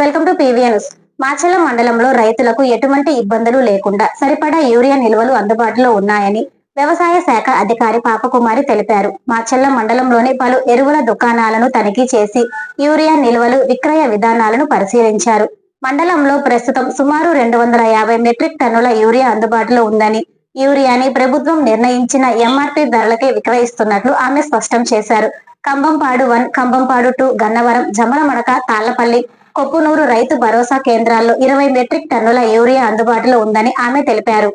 Welcome to PVNS మాచలం మండలంలో రైతులకు ఎటువంటి ఇబ్బందులు లేకుండా సరిపడా యూరియా నిల్వలు అందుబాటులో ఉన్నాయని వ్యవసాయ శాఖ అధికారి పాపకుమారి తెలిపారు. మాచల్లం మండలంలోని పలు ఎరువుల దుకాణాలను తనిఖీ చేసి యూరియా నిల్వలు విక్రయ విధానాలను పరిశీలించారు. మండలంలో ప్రస్తుతం సుమారు రెండు వందల యాభై మెట్రిక్ టన్నుల యూరియా అందుబాటులో ఉందని యూరియాని ప్రభుత్వం నిర్ణయించిన ఎంఆర్పి ధరలకే విక్రయిస్తున్నట్లు ఆమె స్పష్టం చేశారు. కంబంపాడు వన్ కంబంపాడు టూ గన్నవరం జమలమడక తాళ్ళపల్లి కొప్పునూరు రైతు భరోసా కేంద్రాల్లో ఇరవై మెట్రిక్ టన్నుల యూరియా అందుబాటులో ఉందని ఆమె తెలిపారు.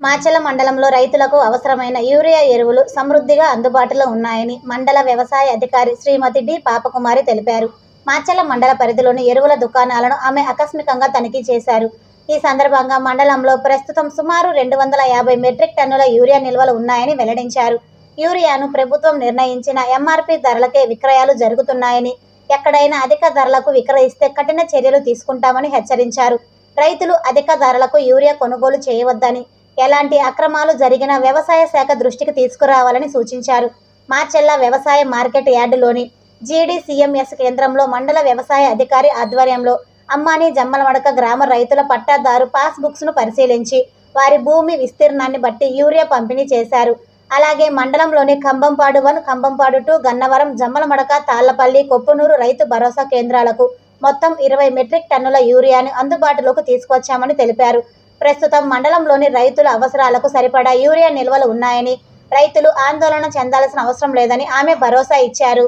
మాచల మండలంలో రైతులకు అవసరమైన యూరియా ఎరువులు సమృద్ధిగా అందుబాటులో ఉన్నాయని మండల వ్యవసాయ అధికారి శ్రీమతి డి. పాపకుమారి తెలిపారు. మాచల మండల పరిధిలోని ఎరువుల దుకాణాలను ఆమె ఆకస్మికంగా తనిఖీ చేశారు. ఈ సందర్భంగా మండలంలో ప్రస్తుతం సుమారు రెండు వందల యాభై మెట్రిక్ టన్నుల యూరియా నిల్వలు ఉన్నాయని వెల్లడించారు. యూరియాను ప్రభుత్వం నిర్ణయించిన ఎంఆర్పి ధరలకే విక్రయాలు జరుగుతున్నాయని ఎక్కడైనా అధిక ధరలకు విక్రయిస్తే కఠిన చర్యలు తీసుకుంటామని హెచ్చరించారు. రైతులు అధిక ధరలకు యూరియా కొనుగోలు చేయవద్దని ఎలాంటి అక్రమాలు జరిగినా వ్యవసాయ శాఖ దృష్టికి తీసుకురావాలని సూచించారు. మార్చెల్లా వ్యవసాయ మార్కెట్ యార్డులోని జీడీసీఎంఎస్ కేంద్రంలో మండల వ్యవసాయ అధికారి ఆధ్వర్యంలో అమ్మాని జమ్మలమడక గ్రామ రైతుల పట్టాదారు పాస్బుక్స్ను పరిశీలించి వారి భూమి విస్తీర్ణాన్ని బట్టి యూరియా పంపిణీ చేశారు. అలాగే మండలంలోని కంబంపాడు వన్ కంబంపాడు టూ గన్నవరం జమ్మలమడక తాళ్ళపల్లి కొప్పునూరు రైతు భరోసా కేంద్రాలకు మొత్తం ఇరవై మెట్రిక్ టన్నుల యూరియాను అందుబాటులోకి తీసుకొచ్చామని తెలిపారు. ప్రస్తుతం మండలంలోని రైతుల అవసరాలకు సరిపడా యూరియా నిల్వలు ఉన్నాయని రైతులు ఆందోళన చెందాల్సిన అవసరం లేదని ఆమె భరోసా ఇచ్చారు.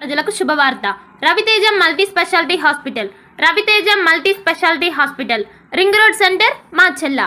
ప్రజలకు శుభవార్త. Raviteja multi speciality hospital. Raviteja multi speciality hospital. Ring road centre మా చెల్లా